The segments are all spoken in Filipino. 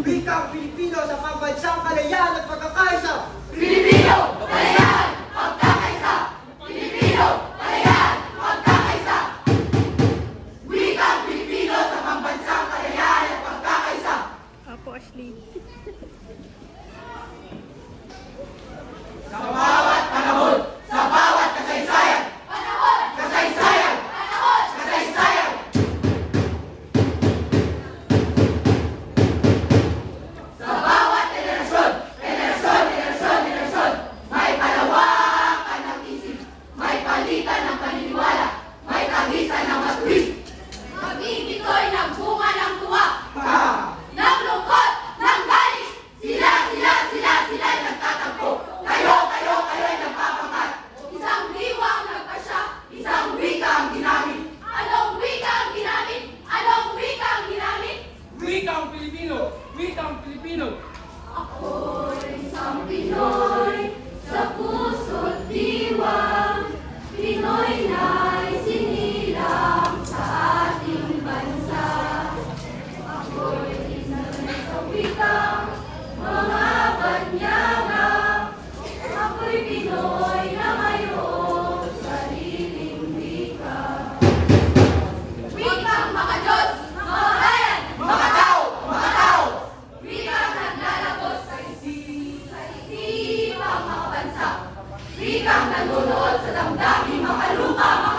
Wikang Pilipino sa pambansang kalayaan at pagkakaisa! Pilipino, wikang Pilipino. Ako'y isang Pinoy sa puso. kausap. Wikang nanunood sa damdamin mga lupa mga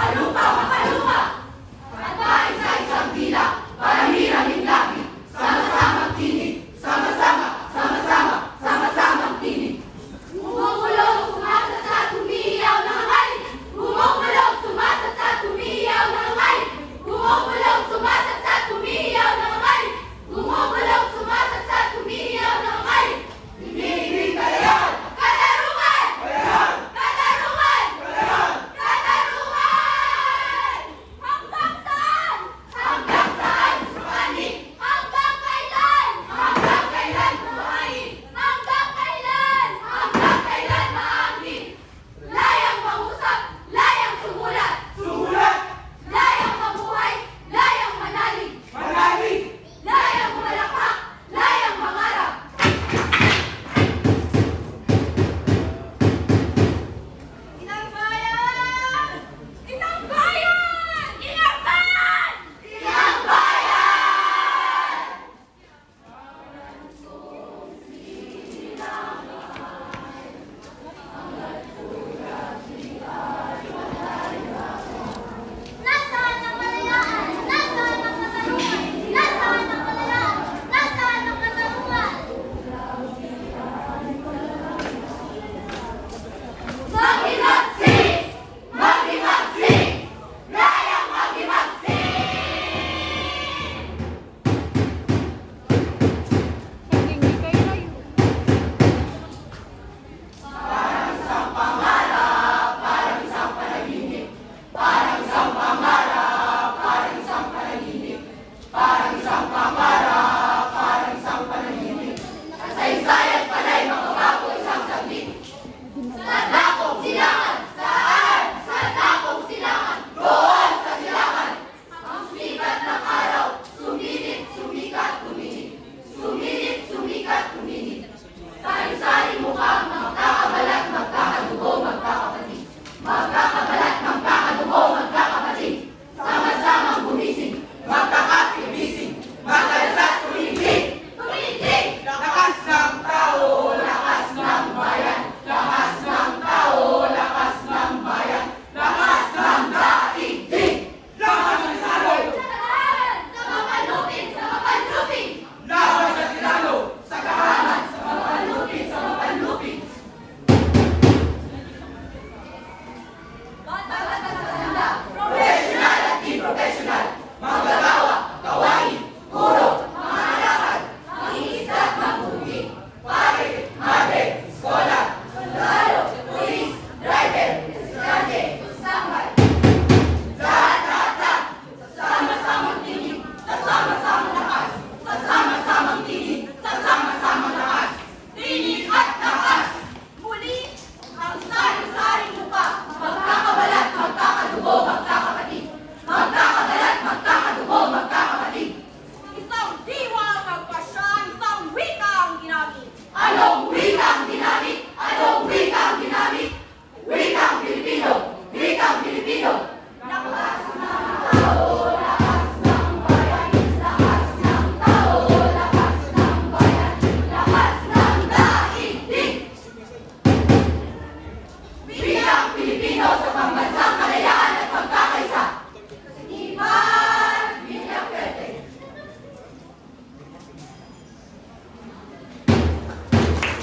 I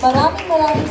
Maraming maraming